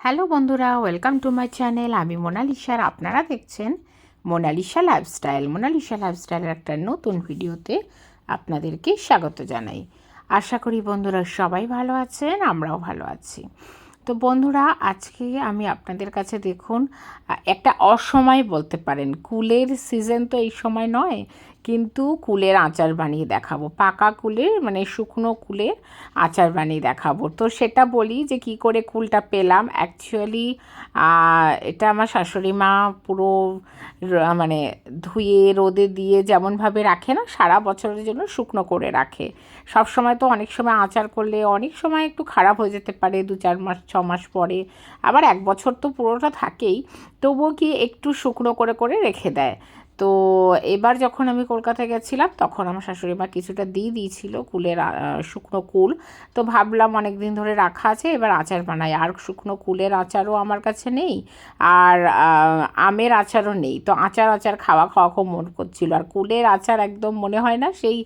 Hello বন্ধুরা welcome to my channel আমি মোনালিসার, আপনারা দেখছেন মোনালিসা লাইফস্টাইল মোনালিসা লাইফস্টাইলের একটা নতুন ভিডিওতে আপনাদেরকে স্বাগত জানাই। আশা করি বন্ধুরা সবাই ভালো আছেন, আমরাও ভালো আছি। তো বন্ধুরা, আজকে আমি আপনাদের কাছে দেখুন একটা অসময় বলতে পারেন। কুলের সিজন তো এই সময় নয় কিন্তু কুলের আচার বানিয়ে দেখাবো। পাকা কুলের মানে শুকনো কুলের আচার বানিয়ে দেখাবো। তো সেটা বলি যে কি করে কুলটা পেলাম। অ্যাকচুয়ালি এটা আমার শাশুড়ি মা পুরো মানে ধুয়ে, রোদে দিয়ে যেমনভাবে রাখে না, সারা বছরের জন্য শুকনো করে রাখে। সব সময় তো অনেক সময় আচার করলে অনেক সময় একটু খারাপ হয়ে যেতে পারে দু, চার মাস, ছ মাস পরে। আবার এক বছর তো পুরোটা থাকেই, তবুও কি একটু শুকনো করে করে রেখে দেয়। তো এবার যখন আমি কলকাতায় গেছিলাম, তখন আমার শাশুড়ি মা কিছুটা দিয়ে দিয়েছিল কুলের শুকনো কুল। তো ভাবলাম অনেক দিন ধরে রাখা আছে, এবার আচার বানাই। আর শুকনো কুলের আচারও আমার কাছে নেই, আর আমের আচারও নেই। তো আচার আচার খাওয়া খাওয়া খুব মন করছিল। আর কুলের আচার একদম মনে হয় না, সেই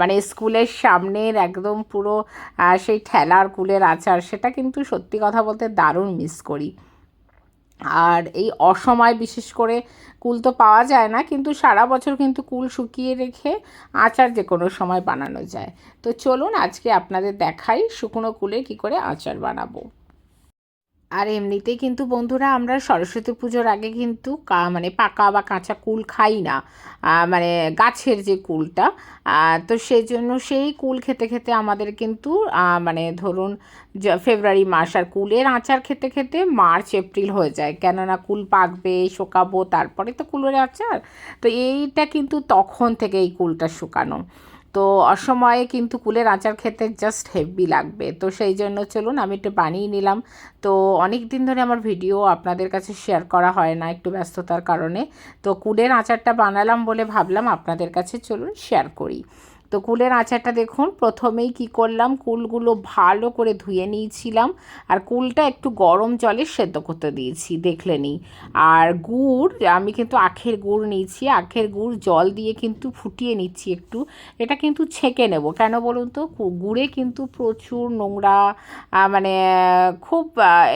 মানে স্কুলের সামনের একদম পুরো সেই ঠেলার কুলের আচার, সেটা কিন্তু সত্যি কথা বলতে দারুণ মিস করি। আর এই অসময় বিশেষ করে কুল তো পাওয়া যায় না, কিন্তু সারা বছর কিন্তু কুল শুকিয়ে রেখে আচার যে কোনো সময় বানানো যায়। তো চলুন আজকে আপনাদের দেখাই শুকনো কুলে কি করে আচার বানাবো। আর এমনিতেই কিন্তু বন্ধুরা আমরা সরস্বতী পুজোর আগে কিন্তু মানে পাকা বা কাঁচা কুল খাই না। মানে গাছের যে কুলটা তো সেই জন্য সেই কুল খেতে খেতে আমাদের কিন্তু মানে ধরুন ফেব্রুয়ারি মাস আর কুলের আচার খেতে খেতে মার্চ, এপ্রিল হয়ে যায়। কেননা কুল পাকবে, শুকাবো, তারপরে তো কুলের আচার। তো এইটা কিন্তু তখন থেকে এই কুলটা শুকানো। তো অসময়ে কিন্তু কুলের আচার খেতে জাস্ট হেভি লাগবে। তো সেই জন্য চলুন আমি একটু বানিয়ে নিলাম। তো অনেক দিন ধরে আমার ভিডিও আপনাদের কাছে শেয়ার করা হয় না একটু ব্যস্ততার কারণে। তো কুলের আচারটা বানালাম বলে ভাবলাম আপনাদের কাছে চলুন শেয়ার করি। তো কুলের আচারটা দেখুন, প্রথমেই কি করলাম, কুলগুলো ভালো করে ধুয়ে নিয়েছিলাম আর কুলটা একটু গরম জলে সেদ্ধ করতে দিয়েছি দেখলেনি আর গুড়, আমি কিন্তু আখের গুড় নিয়েছি, আখের গুড় জল দিয়ে কিন্তু ফুটিয়ে নিচ্ছি একটু, এটা কিন্তু ছেঁকে নেব। কেন বলুন তো গুড়ে কিন্তু প্রচুর নোংরা মানে খুব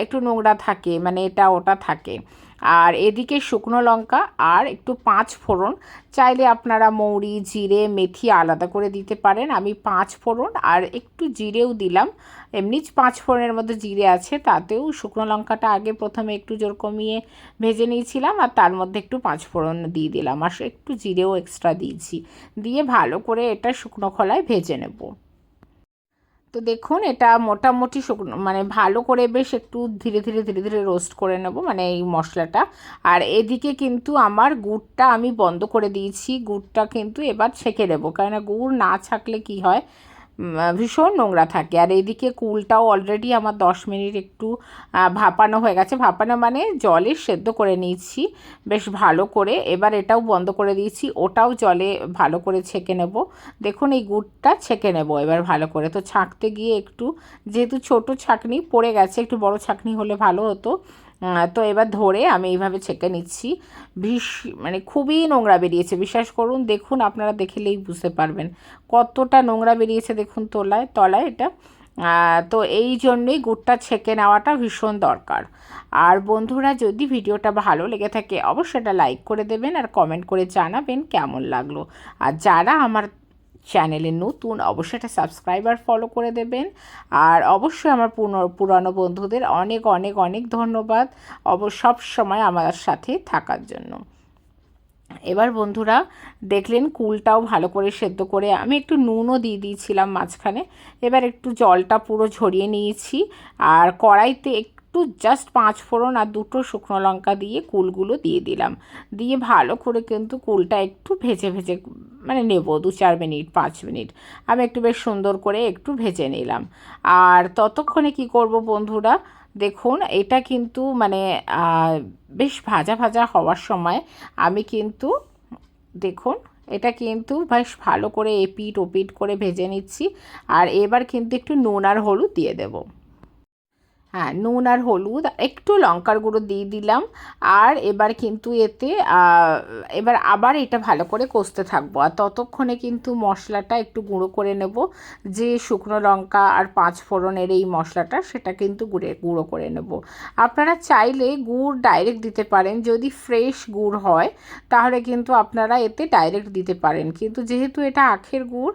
একটু নোংরা থাকে মানে এটা ওটা থাকে। আর এদিকে শুকনো লঙ্কা আর একটু পাঁচ ফোড়ন। চাইলে আপনারা মৌরি, জিরে, মেথি আলাদা করে দিতে পারেন। আমি পাঁচ ফোড়ন আর একটু জিরেও দিলাম। এমনি পাঁচ ফোড়নের মধ্যে জিরে আছে, তাতেও শুকনো লঙ্কাটা আগে প্রথমে একটু জোর কমিয়ে ভেজে নিয়েছিলাম আর তার মধ্যে একটু পাঁচ ফোড়ন দিয়ে দিলাম। আর একটু জিরেও এক্সট্রা দিয়েছি। দিয়ে ভালো করে এটা শুকনো খোলায় ভেজে নেব। তো দেখুন, এটা মোটামুটি শুকনো মানে ভালো করে বেশ একটু ধীরে ধীরে ধীরে ধীরে রোস্ট করে নেব মানে এই মশলাটা। আর এদিকে কিন্তু আমার গুড়টা আমি বন্ধ করে দিয়েছি, গুড়টা কিন্তু এবার ছেঁকে দেবো কেননা গুড় না ছাকলে কি হয় ভীষণ নোংরা থাকে। আর এদিকে কুলটাও অলরেডি আমার দশ মিনিট একটু ভাপানো হয়ে গেছে। ভাপানো মানে জলে সেদ্ধ করে নিয়েছি, বেশ ভালো করে। এবার এটাও বন্ধ করে দিয়েছি। ওটাও জলে ভালো করে ছেঁকে নেব। দেখুন, এই গুড়টা ছেঁকে নেব এবার ভালো করে। তো ছাঁকতে গিয়ে একটু, যেহেতু ছোট ছাঁকনি, পড়ে গেছে, একটু বড় ছাঁকনি হলে ভালো হতো। তো এবার ধরে আমি এইভাবে ছেঁকে নিচ্ছি। ভীষ মানে খুবই নোংরা বেরিয়েছে, বিশ্বাস করুন, দেখুন আপনারা দেখলেই বুঝতে পারবেন। কতটা নোংরা বেরিয়েছে দেখুন তোলায়, তলায় এটা। তো এই জন্যই গুড়টা ছেঁকে নেওয়াটা ভীষণ দরকার। আর বন্ধুরা, যদি ভিডিওটা ভালো লেগে থাকে, অবশ্যই এটা লাইক করে দেবেন আর কমেন্ট করে জানাবেন কেমন লাগল। আর যারা আমার চ্যানেলে নতুন, অবশ্যই এটা সাবস্ক্রাইবার ফলো করে দেবেন। আর অবশ্যই আমার পুনো- পুরানো বন্ধুদের অনেক অনেক অনেক ধন্যবাদ অব, সব সময় আমার সাথে থাকার জন্য। এবার বন্ধুরা, দেখলেন কুলটাও ভালো করে সেদ্ধ করে, আমি একটু নুনও দিয়ে দিয়েছিলাম মাঝখানে। এবার একটু জলটা পুরো ঝরিয়ে নিয়েছি। আর কড়াইতে একটু জাস্ট পাঁচ ফোড়ন আর দুটো শুকনো লঙ্কা দিয়ে কুলগুলো দিয়ে দিলাম। দিয়ে ভালো করে কিন্তু কুলটা একটু ভেজে ভেজে মানে নেব, দু চার মিনিট, পাঁচ মিনিট। আমি একটু বেশ সুন্দর করে একটু ভেজে নিলাম। আর ততক্ষণে কি করব বন্ধুরা? দেখুন, এটা কিন্তু মানে বেশ ভাজা ভাজা হওয়ার সময় আমি কিন্তু, দেখুন, এটা কিন্তু বেশ ভালো করে এপিট, ওপিট করে ভেজে নিচ্ছি। আর এবার কিন্তু একটু নুন আর হলুদ দিয়ে দেব। হ্যাঁ নুন আর হলুদ, একটু লঙ্কার গুঁড়ো দিয়ে দিলাম। আর এবার কিন্তু এতে এবার আবার এটা ভালো করে কষতে থাকব। আর ততক্ষণে কিন্তু মশলাটা একটু গুঁড়ো করে নেব। যে শুকনো লঙ্কা আর পাঁচ ফোড়নের এই মশলাটা, সেটা কিন্তু গুঁড়ে, গুঁড়ো করে নেব। আপনারা চাইলে গুড় ডাইরেক্ট দিতে পারেন। যদি ফ্রেশ গুড় হয়, তাহলে কিন্তু আপনারা এতে ডাইরেক্ট দিতে পারেন। কিন্তু যেহেতু এটা আখের গুড়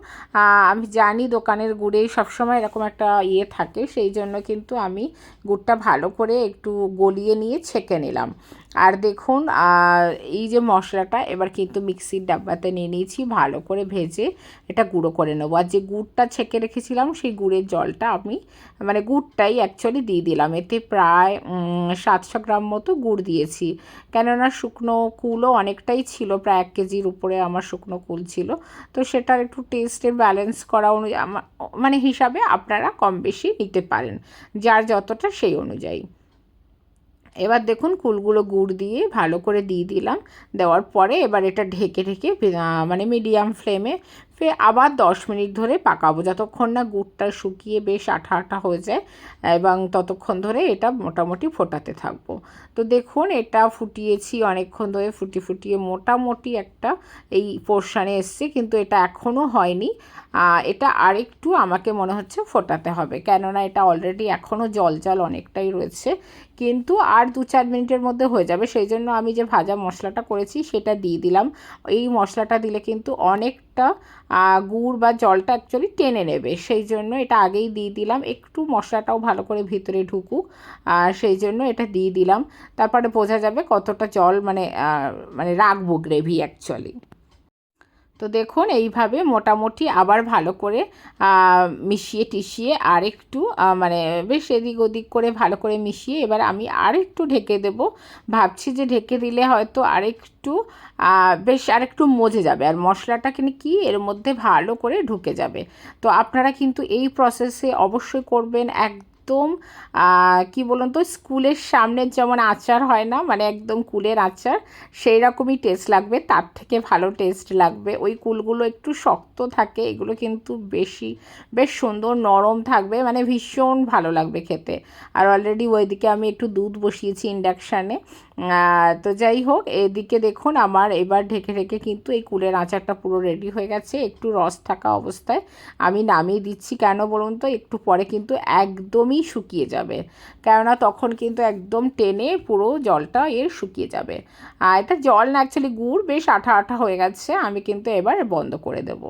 আমি জানি দোকানের গুড়ে সবসময় এরকম একটা ইয়ে থাকে। সেই জন্য কিন্তু আমি গুড়টা ভালো করে একটু গলিয়ে নিয়ে ছেঁকে নিলাম। আর দেখুন এই যে মশলাটা এবার কিন্তু মিক্সির ডাব্বাতে নিয়ে নিয়েছি, ভালো করে ভেজে এটা গুঁড়ো করে নেব। আর যে গুড়টা ছেঁকে রেখেছিলাম, সেই গুড়ের জলটা আমি মানে গুড়টাই অ্যাকচুয়ালি দিয়ে দিলাম। এতে প্রায় সাতশো গ্রাম মতো গুড় দিয়েছি। কেননা শুকনো কুলও অনেকটাই ছিল, প্রায় এক কেজির উপরে আমার শুকনো কুল ছিল। তো সেটার একটু টেস্টের ব্যালেন্স করা অনুযায়ী মানে হিসাবে আপনারা কম বেশি নিতে পারেন, যার যতটা সেই অনুযায়ী। এবার দেখুন কুলগুলো গুড় দিয়ে ভালো করে দিয়ে দিলাম। দেওয়ার পরে এবার এটা ঢেকে ঢেকে মানে মিডিয়াম ফ্লেমে ফের আবার দশ মিনিট ধরে পাকাবো। যতক্ষণ না গুড়টা শুকিয়ে বেশ আঠা আঠা হয়ে যায়, এবং ততক্ষণ ধরে এটা মোটামুটি ফোটাতে থাকব। তো দেখুন, এটা ফুটিয়েছি অনেকক্ষণ ধরে, ফুটি ফুটিয়ে মোটামুটি একটা এই পোর্শানে এসছে, কিন্তু এটা এখনও হয়নি। এটা আরেকটু আমাকে মনে হচ্ছে ফোটাতে হবে, কেননা এটা অলরেডি এখনও জল জল অনেকটাই রয়েছে, কিন্তু আর দু চার মিনিটের মধ্যে হয়ে যাবে। সেই জন্য আমি যে ভাজা মশলাটা করেছি, সেটা দিয়ে দিলাম। এই মশলাটা দিলে কিন্তু অনেকটা আহ, গুড় বা জলটা অ্যাকচুয়ালি টেনে নেবে। সেই জন্য এটা আগেই দিয়ে দিলাম। একটু মশলাটাও ভালো করে ভিতরে ঢুকুক। আর সেই জন্য এটা দিয়ে দিলাম। তারপরে বোঝা যাবে কতটা জল মানে মানে রাখব গ্রেভি অ্যাকচুয়ালি তো দেখুন এইভাবে মোটামুটি আবার ভালো করে মিশিয়ে টিশিয়ে আর একটু মানে বেশ এদিক ওদিক করে ভালো করে মিশিয়ে এবার আমি আর একটু ঢেকে দেব। ভাবছি যে ঢেকে দিলে হয়তো আরেকটু আহ, বেশ আরেকটু মজে যাবে আর মশলাটা কিন্তু কি এর মধ্যে ভালো করে ঢুকে যাবে। তো আপনারা কিন্তু এই প্রসেসে অবশ্যই করবেন একদম কি বলুন তো, স্কুলের সামনের যেমন আচার হয় না মানে একদম কুলের আচার সেই রকমই টেস্ট লাগবে, তার থেকে ভালো টেস্ট লাগবে। ওই কুলগুলো একটু শক্ত থাকে, এগুলো কিন্তু বেশি, বেশ সুন্দর নরম থাকবে মানে ভীষণ ভালো লাগবে খেতে। আর অলরেডি ওইদিকে আমি একটু দুধ বসিয়েছি ইন্ডাকশানে তো যাই হোক, এদিকে দেখুন আমার এবার ঢেকে ঢেকে কিন্তু এই কুলের আচারটা পুরো রেডি হয়ে গেছে। একটু রস থাকা অবস্থায় আমি নামিয়ে দিচ্ছি। কেন বলুন তো, একটু পরে কিন্তু একদমই শুকিয়ে যাবে। কেননা তখন কিন্তু একদম টেনে পুরো জলটা এর শুকিয়ে যাবে। আর এটা জল না অ্যাকচুয়ালি গুড়, বেশ আঠা আঠা হয়ে গেছে। আমি কিন্তু এবার বন্ধ করে দেবো।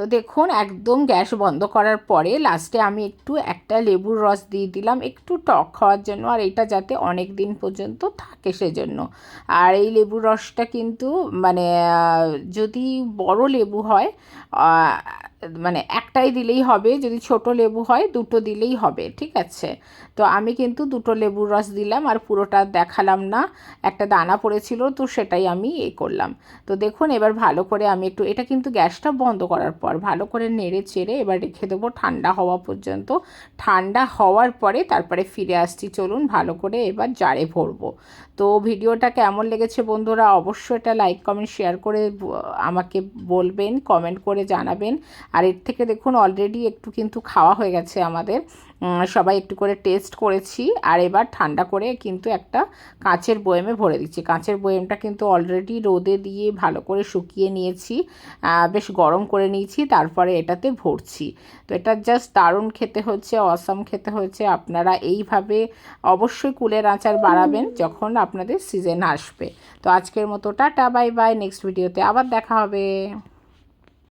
তো দেখুন, একদম গ্যাস বন্ধ করার পরে লাস্টে আমি একটু একটা লেবুর রস দিয়ে দিলাম, একটু টক খাওয়ার জন্য, আর এটা যাতে অনেক দিন পর্যন্ত থাকে সেজন্য। আর এই লেবুর রসটা কিন্তু মানে যদি বড় লেবু হয় মানে একটাই দিলেই হবে, যদি ছোট লেবু হয় দুটো দিলেই হবে, ঠিক আছে? তো আমি কিন্তু দুটো লেবুর রস দিলাম আর পুরোটা দেখালাম না, একটা দানা পড়েছিল তো সেটাই আমি এ করলাম। তো দেখুন, এবার ভালো করে আমি একটু, এটা কিন্তু গ্যাসটা বন্ধ করার পর, ভালো করে নেড়ে চেড়ে এবার রেখে দেবো ঠান্ডা হওয়া পর্যন্ত। ঠান্ডা হওয়ার পরে তারপরে ফিরে আসছি, চলুন ভালো করে এবার জারে ভরবো। তো ভিডিওটা কেমন লেগেছে বন্ধুরা, অবশ্যই এটা লাইক, কমেন্ট, শেয়ার করে আমাকে বলবেন, কমেন্ট করে জানাবেন। আর এর থেকে দেখুন অলরেডি একটু কিন্তু খাওয়া হয়ে গেছে আমাদের। সবাই একটু করে টেস্ট করেছি, আর এবার ঠান্ডা করে কিন্তু একটা কাঁচের বয়েমে ভরে দিচ্ছি। কাঁচের বয়েমটা কিন্তু অলরেডি রোদে দিয়ে ভালো করে শুকিয়ে নিয়েছি বেশ গরম করে নিয়েছি, তারপরে এটাতে ভরছি। তো এটা জাস্ট দারুণ খেতে হচ্ছে অসাম খেতে হচ্ছে। আপনারা এইভাবে অবশ্যই কুলের আচার বাড়াবেন যখন আপনাদের সিজন আসবে। তো আজকের মতো টাটা বাই বাই নেক্সট ভিডিওতে আবার দেখা হবে।